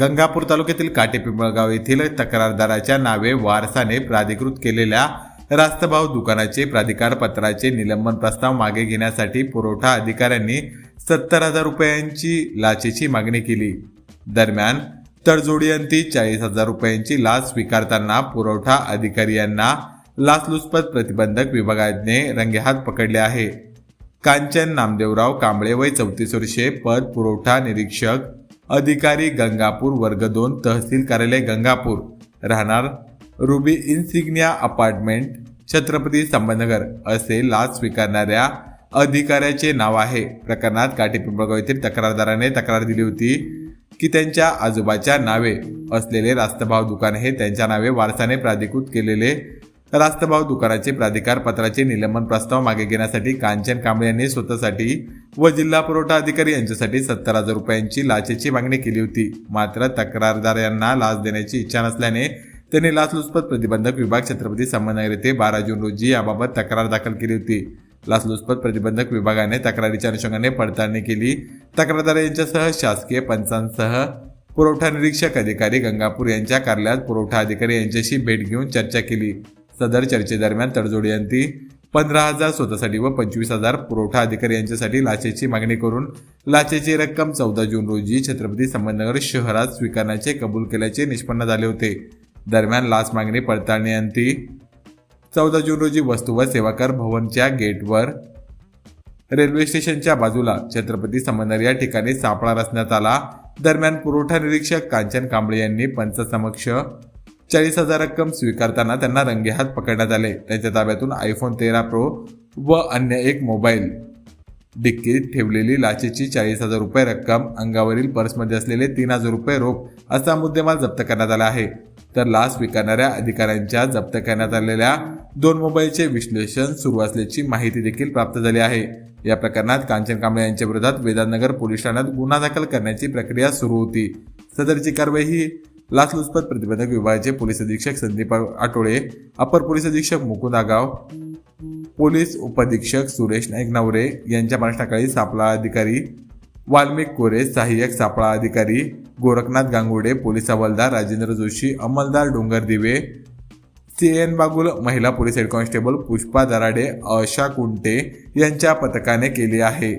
गंगापूर तालुक्यातील काटेपिंपळगाव येथील तक्रारदाराच्या नावे वारसाने प्राधिकृत केलेल्या रास्तभाव दुकानाचे प्राधिकार पत्राचे निलंबन प्रस्ताव मागे घेण्यासाठी पुरवठा अधिकाऱ्यांनी सत्तर हजार रुपयांची लाचेची मागणी केली. दरम्यान तडजोडीअंती चाळीस हजार रुपयांची लाच स्वीकारताना पुरवठा अधिकारी यांना लाचलुचपत प्रतिबंधक विभागाने रंगेहात पकडले आहे. कांचन नामदेवराव कांबळे वय चौतीस वर्षे पद पुरवठा निरीक्षक अधिकारी गंगापूर वर्ग दोन तहसील कार्यालय गंगापूर. राहणार Ruby Insignia apartment Chhatrapati Sambhajinagar असे लाच स्वीकारणाऱ्या अधिकाऱ्याचे नाव आहे. प्रकरणात काटेपिंपळगाव येथील तक्रारदाराने तक्रार दिली होती की त्यांच्या आजोबाच्या नावे असलेले रास्तभाव दुकान हे त्यांच्या नावे वारसाने प्राधिकृत केलेले रास्तभाव दुकानाचे प्राधिकार पत्राचे निलंबन प्रस्ताव मागे घेण्यासाठी कांचन कांबळे यांनी स्वतःसाठी व जिल्हा पुरवठा अधिकारी यांच्यासाठी सत्तर हजार रुपयांची लाचेची मागणी केली होती. मात्र तक्रारदार यांना लाच देण्याची इच्छा नसल्याने त्यांनी लाचलुचपत प्रतिबंधक विभाग छत्रपती संभाजीनगर येथे बारा जून रोजी याबाबत तक्रार दाखल केली होती. लाचलुचपत प्रतिबंधक विभागाने तक्रारीच्या अनुषंगाने पडताळणी केली. तक्रारदार यांच्यासह शासकीय पंचांसह पुरवठा निरीक्षक अधिकारी गंगापूर यांच्या कार्यालयात पुरवठा अधिकारी यांच्याशी भेट घेऊन चर्चा केली. सदर चर्चेदरम्यान तडजोडयंती पंधरा हजार स्वतःसाठी व पंचवीस हजार पुरवठा अधिकारी यांच्यासाठी लाचेची मागणी करून लाचेची रक्कम चौदा जून रोजी छत्रपती संभाजीनगर शहरात स्वीकारण्याचे कबूल केल्याचे निष्पन्न झाले होते. दरम्यान लाच मागणी पडताळणीअंती चौदा जून रोजी वस्तू व सेवा कर भवनच्या गेटवर रेल्वे स्टेशनच्या बाजूला छत्रपती संभाजीनगर या ठिकाणी सापळा रचण्यात आला. दरम्यान पुरवठा निरीक्षक कांचन कांबळे यांनी पंचसमक्ष चाळीस हजार रक्कम स्वीकारताना त्यांना रंगेहात पकडण्यात आले. त्यांच्या ताब्यातून आयफोन तेरा प्रो व अन्य एक मोबाईल डिक्कीत ठेवलेली लाचेची चाळीस हजार रुपये रक्कम अंगावरील पर्समध्ये असलेले तीन हजार रुपये रोख असा मुद्देमाल जप्त करण्यात आला आहे. तर लाच स्वीकारणाऱ्या अधिकाऱ्यांच्या जप्त करण्यात आलेल्या दोन मोबाईलचे विश्लेषण सुरू असल्याची माहिती देखील प्राप्त झाली आहे. या प्रकरणात कांचन कांबळे यांच्या विरोधात वेदांतनगर पोलीस ठाण्यात गुन्हा दाखल करण्याची प्रक्रिया सुरू होती. सदरची कारवाई ही लाचलुचपत प्रतिबंधक विभागाचे पोलीस अधीक्षक संदीप आठोळे अपर पोलीस अधीक्षक मुकुंद आगाव पोलीस उपअधीक्षक सुरेश नाईक नवरे यांच्या मार्गदर्शनाखाली सापळा अधिकारी वाल्मिक कोरे सहाय्यक सापळा अधिकारी गोरखनाथ गांगुडे पोलीस हवालदार राजेंद्र जोशी अंमलदार डोंगर दिवे सी एन बागुल महिला police head constable Pushpa Darade Asha Kunte यांच्या पथकाने केली आहे.